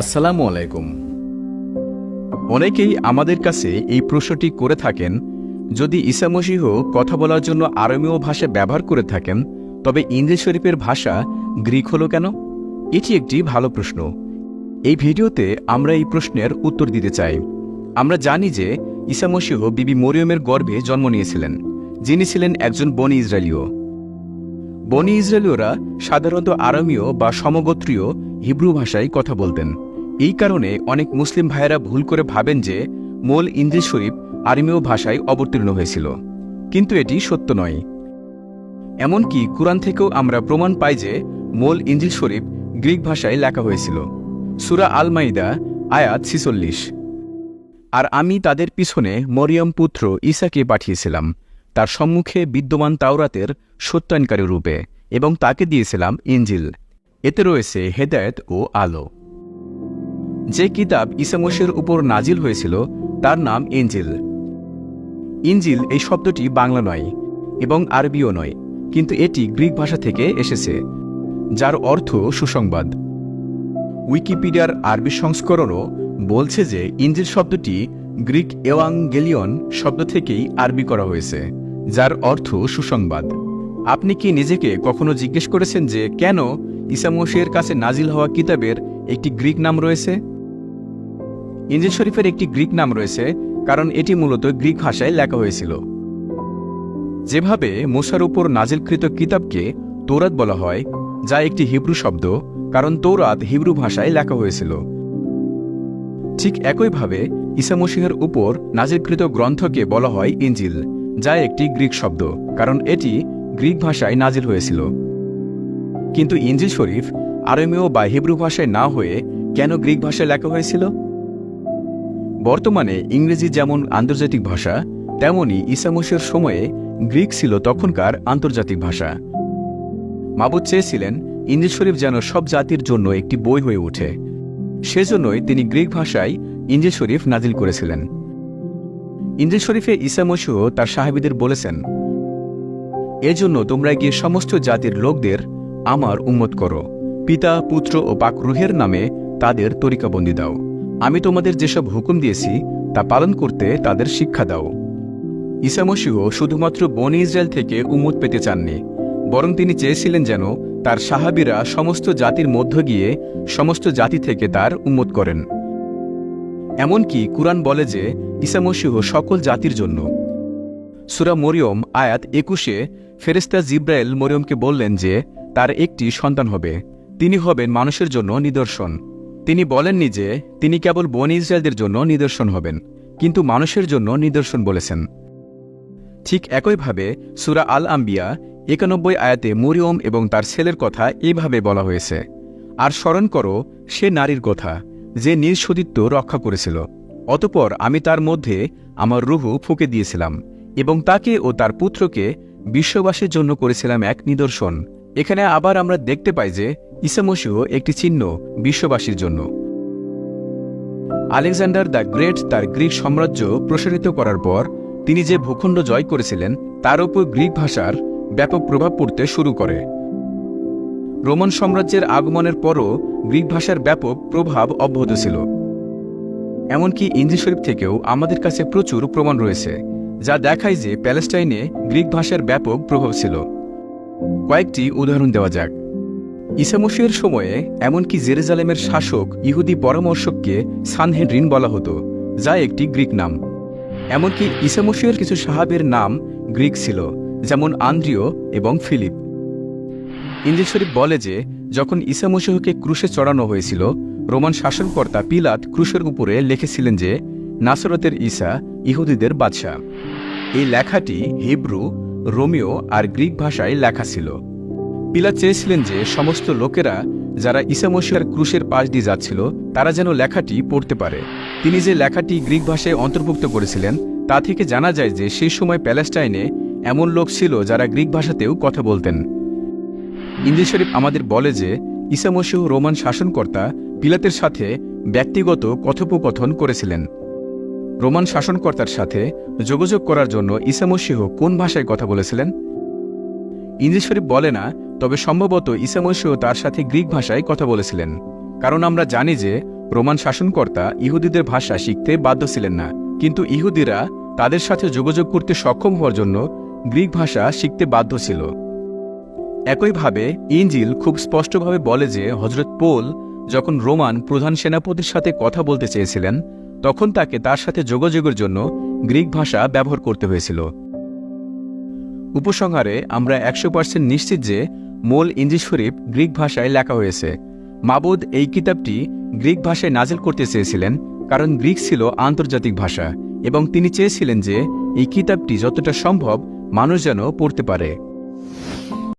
আসসালামু আলাইকুম। অনেকেই আমাদের কাছে এই প্রশ্নটি করে থাকেন, যদি ঈসা মসিহ কথা বলার জন্য আরমীয় ভাষা ব্যবহার করে থাকেন, তবে ইংরেজ শরীফের ভাষা গ্রিক হলো কেন? এটি একটি ভালো প্রশ্ন। এই ভিডিওতে আমরা এই প্রশ্নের উত্তর দিতে চাই। আমরা জানি যে ঈসা মসিহ বিবি মরিয়মের গর্ভে জন্ম নিয়েছিলেন, যিনি ছিলেন একজন বনি ইসরায়েলীয় বনি ইসরায়েলীয়রা সাধারণত আরামীয় বা সমগোত্রীয় হিব্রু ভাষায় কথা বলতেন। এই কারণে অনেক মুসলিম ভাইয়েরা ভুল করে ভাবেন যে মোল ইংরেজ শরীফ আরমীয় ভাষায় অবতীর্ণ হয়েছিল। কিন্তু এটি সত্য নয়। এমনকি কুরআন থেকেও আমরা প্রমাণ পাই যে মোল ইঞ্জিল শরীফ গ্রিক ভাষায় লেখা হয়েছিল। সুরা আল মাইদা আয়াত ছিচল্লিশ। আর আমি তাদের পিছনে মরিয়ম পুত্র ঈসাকে পাঠিয়েছিলাম। তার সম্মুখে বিদ্যমান তাওরাতের সত্যায়নকারী রূপে এবং তাকে দিয়েছিলাম ইঞ্জিল। এতে রয়েছে হেদায়েত ও আলো। যে কিতাব ইসামসের উপর নাজিল হয়েছিল, তার নাম ইঞ্জিল ইঞ্জিল এই শব্দটি বাংলা নয় এবং আরবিও নয়, কিন্তু এটি গ্রিক ভাষা থেকে এসেছে, যার অর্থ সুসংবাদ। উইকিপিডিয়ার আরবি সংস্করণও বলছে যে ইঞ্জিল শব্দটি গ্রিক এওয়াঙ্গেলিয়ন শব্দ থেকেই আরবি করা হয়েছে, যার অর্থ সুসংবাদ। আপনি কি নিজেকে কখনো জিজ্ঞেস করেছেন যে কেন ইসামসির কাছে নাজিল হওয়া কিতাবের একটি গ্রিক নাম রয়েছে? ইঞ্জিল শরীফের একটি গ্রিক নাম রয়েছে, কারণ এটি মূলত গ্রিক ভাষায় লেখা হয়েছিল। যেভাবে মোসার উপর নাজিলকৃত কিতাবকে তৌরাত বলা হয়, যা একটি হিব্রু শব্দ, কারণ তৌরাত হিব্রু ভাষায় লেখা হয়েছিল। ঠিক একইভাবে ইসামসিহের উপর নাজিলকৃত গ্রন্থকে বলা হয় ইঞ্জিল, যা একটি গ্রিক শব্দ, কারণ এটি গ্রিক ভাষায় নাজিল হয়েছিল। কিন্তু ইঞ্জিল শরীফ আরমীয় বা হিব্রু ভাষায় না হয়ে কেন গ্রিক ভাষায় লেখা হয়েছিল? বর্তমানে ইংরেজি যেমন আন্তর্জাতিক ভাষা, তেমনি ইসামসের সময়ে গ্রিক ছিল তখনকার আন্তর্জাতিক ভাষা। মাবুদ চেয়েছিলেন ইঞ্জিল শরীফ যেন সব জাতির জন্য একটি বই হয়ে ওঠে। সেজন্যই তিনি গ্রিক ভাষায় ইঞ্জিল শরীফ নাজিল করেছিলেন। ইঞ্জিল শরীফে ইসামসিহ তার সাহেবীদের বলেছেন, এজন্য তোমরা গিয়ে সমস্ত জাতির লোকদের আমার উম্মত করো। পিতা, পুত্র ও পাক রুহের নামে তাদের তরিকাবন্দি দাও। আমি তোমাদের যেসব হুকুম দিয়েছি, তা পালন করতে তাদের শিক্ষা দাও। ইসামসিহ শুধুমাত্র বনি ইসরায়েল থেকে উম্মত পেতে চাননি, বরং তিনি চেয়েছিলেন যেন তার সাহাবিরা সমস্ত জাতির মধ্য গিয়ে সমস্ত জাতি থেকে তার উম্মত করেন। এমনকি কুরআন বলে যে ইসামসিহ সকল জাতির জন্য। সুরা মরিয়ম আয়াত একুশে ফেরেস্তা জিব্রায়েল মরিয়মকে বললেন যে, তার একটি সন্তান হবে, তিনি হবেন মানুষের জন্য নিদর্শন। তিনি বলেননি যে, তিনি কেবল বন ইসরায়েলদের জন্য নিদর্শন হবেন, কিন্তু মানুষের জন্য নিদর্শন বলেছেন। ঠিক একইভাবে সুরা আল আম্বিয়া একানব্বই আয়াতে মরিয়ম এবং তার ছেলের কথা এইভাবে বলা হয়েছে, আর স্মরণ করো, সে নারীর কথা, যে নিজ সতীত্ব রক্ষা করেছিল। অতপর আমি তার মধ্যে আমার রুহু ফুঁকে দিয়েছিলাম এবং তাকে ও তার পুত্রকে বিশ্ববাসীর জন্য করেছিলাম এক নিদর্শন। এখানে আবার আমরা দেখতে পাই যে ইসামসিহ একটি চিহ্ন বিশ্ববাসীর জন্য। আলেকজান্ডার দ্য গ্রেট তার গ্রিক সাম্রাজ্য প্রসারিত করার পর তিনি যে ভূখণ্ড জয় করেছিলেন, তার উপর গ্রিক ভাষার ব্যাপক প্রভাব পড়তে শুরু করে। রোমান সাম্রাজ্যের আগমনের পরও গ্রিক ভাষার ব্যাপক প্রভাব অব্যাহত ছিল। এমনকি ইঞ্জি শরীফ থেকেও আমাদের কাছে প্রচুর প্রমাণ রয়েছে, যা দেখায় যে প্যালেস্টাইনে গ্রিক ভাষার ব্যাপক প্রভাব ছিল। কয়েকটি উদাহরণ দেওয়া যাক। ইসামসিয়ের সময়ে এমনকি জেরুজালেমের শাসক ইহুদি পরামর্শককে সানহেড্রিন বলা হতো, যা একটি গ্রিক নাম। এমনকি ইসামসিয়ের কিছু সাহাবের নাম গ্রিক ছিল, যেমন আন্দ্রিয় এবং ফিলিপ। ইঞ্জিল শরীফ বলে যে, যখন ইসামসিহকে ক্রুশে চড়ানো হয়েছিল, রোমান শাসনকর্তা পিলাত ক্রুশের উপরে লিখেছিলেন যে, নাসরতের ঈসা ইহুদিদের বাদশাহ। এই লেখাটি হিব্রু রোমিও আর গ্রিক ভাষায় লেখা ছিল। পিলা চেয়েছিলেন যে সমস্ত লোকেরা যারা ইসামসিয়ার ক্রুশের পাশ দিয়ে যাচ্ছিল, তারা যেন লেখাটি পড়তে পারে। তিনি যে লেখাটি গ্রিক ভাষায় অন্তর্ভুক্ত করেছিলেন, তা থেকে জানা যায় যে সেই সময় প্যালেস্টাইনে এমন লোক ছিল যারা গ্রিক ভাষাতেও কথা বলতেন। ইন্দিল শরীফ আমাদের বলে যে, ইসামসিহ রোমান শাসনকর্তা পিলাতের সাথে ব্যক্তিগত কথোপকথন করেছিলেন। রোমান শাসনকর্তার সাথে যোগাযোগ করার জন্য ইসামসিহ কোন ভাষায় কথা বলেছিলেন? শরীফ বলে না, তবে সম্ভবত ইসামসিহ তার সাথে গ্রিক ভাষায় কথা বলেছিলেন। কারণ আমরা জানি যে রোমান শাসনকর্তা ইহুদিদের ভাষা শিখতে বাধ্য ছিলেন না। কিন্তু ইহুদিরা তাদের সাথে যোগাযোগ করতে সক্ষম হওয়ার জন্য গ্রিক ভাষা শিখতে বাধ্য ছিল। একইভাবে ইঞ্জিল খুব স্পষ্টভাবে বলে যে হজরত পোল যখন রোমান প্রধান সেনাপতির সাথে কথা বলতে চেয়েছিলেন তখন তাকে তার সাথে যোগাযোগের জন্য গ্রিক ভাষা ব্যবহার করতে হয়েছিল। উপসংহারে আমরা একশো পার্সেন্ট নিশ্চিত যে মূল ইঞ্জিল শরীফ গ্রিক ভাষায় লেখা হয়েছে। মাবুদ এই কিতাবটি গ্রিক ভাষায় নাজেল করতে চেয়েছিলেন কারণ গ্রিক ছিল আন্তর্জাতিক ভাষা এবং তিনি চেয়েছিলেন যে এই কিতাবটি যতটা সম্ভব মানুষ যেন পড়তে পারে।